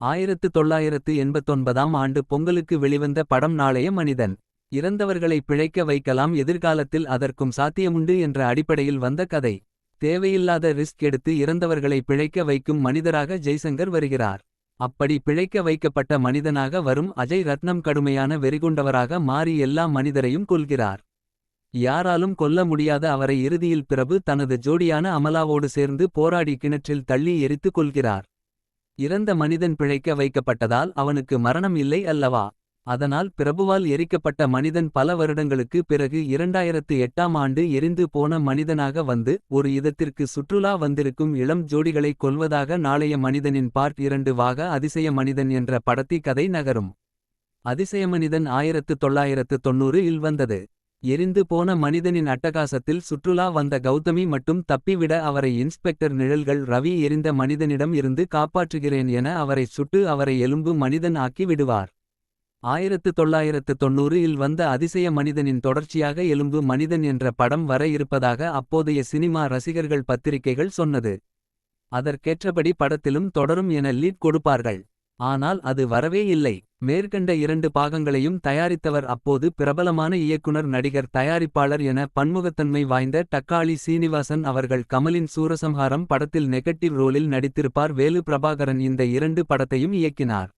ஆயிரத்து தொள்ளாயிரத்து எண்பத்தொன்பதாம் ஆண்டு பொங்கலுக்கு வெளிவந்த படம் நாளைய மனிதன். இறந்தவர்களை பிழைக்க வைக்கலாம் எதிர்காலத்தில் அதற்கும் சாத்தியமுண்டு என்ற அடிப்படையில் வந்த கதை. தேவையில்லாத ரிஸ்க் எடுத்து இறந்தவர்களை பிழைக்க வைக்கும் மனிதராக ஜெய்சங்கர் வருகிறார். அப்படி பிழைக்க வைக்கப்பட்ட மனிதனாக வரும் அஜய் ரத்னம் கடுமையான வெறிகொண்டவராக மாறி எல்லா மனிதரையும் கொல்கிறார். யாராலும் கொல்ல முடியாத அவரை இறுதியில் பிரபு தனது ஜோடியான அமலாவோடு சேர்ந்து போராடி கிணற்றில் தள்ளி எரித்து கொள்கிறார். இறந்த மனிதன் பிழைக்க வைக்கப்பட்டதால் அவனுக்கு மரணம் இல்லை அல்லவா. அதனால் பிரபுவால் எரிக்கப்பட்ட மனிதன் பல வருடங்களுக்கு பிறகு இரண்டாயிரத்து எட்டாம் ஆண்டு எரிந்து போன மனிதனாக வந்து. ஒரு இதத்திற்கு சுற்றுலா வந்திருக்கும் இளம் ஜோடிகளை கொல்வதாக நாளைய மனிதனின் பார்ட் இரண்டு வாக அதிசய மனிதன் என்ற படத்தி கதை நகரும். அதிசயமனிதன் ஆயிரத்து தொள்ளாயிரத்து தொண்ணூறு இல் வந்தது. எரிந்து போன மனிதனின் அட்டகாசத்தில் சுற்றுலா வந்த கௌதமி மட்டும் தப்பிவிட அவரை இன்ஸ்பெக்டர் நிழல்கள் ரவி எரிந்த மனிதனிடம் இருந்து காப்பாற்றுகிறேன் என அவரை சுட்டு அவரை எலும்பு மனிதன் ஆக்கி விடுவார். ஆயிரத்து தொள்ளாயிரத்து தொண்ணூறு இல் வந்த அதிசய மனிதனின் தொடர்ச்சியாக எலும்பு மனிதன் என்ற படம் வர இருப்பதாக அப்போதைய சினிமா ரசிகர்கள் பத்திரிகைகள் சொன்னது. அதற்கேற்றபடி படத்திலும் தொடரும் என லீட் கொடுப்பார்கள். ஆனால் அது வரவே இல்லை. மேற்கண்ட இரண்டு பாகங்களையும் தயாரித்தவர் அப்போது பிரபலமான இயக்குனர் நடிகர் தயாரிப்பாளர் என பன்முகத்தன்மை வாய்ந்த டக்காளி சீனிவாசன் அவர்கள் கமலின் சூரசம்ஹாரம் படத்தில் நெகட்டிவ் ரோலில் நடித்திருப்பார் வேலு பிரபாகரன் இந்த இரண்டு படத்தையும் இயக்கினார்.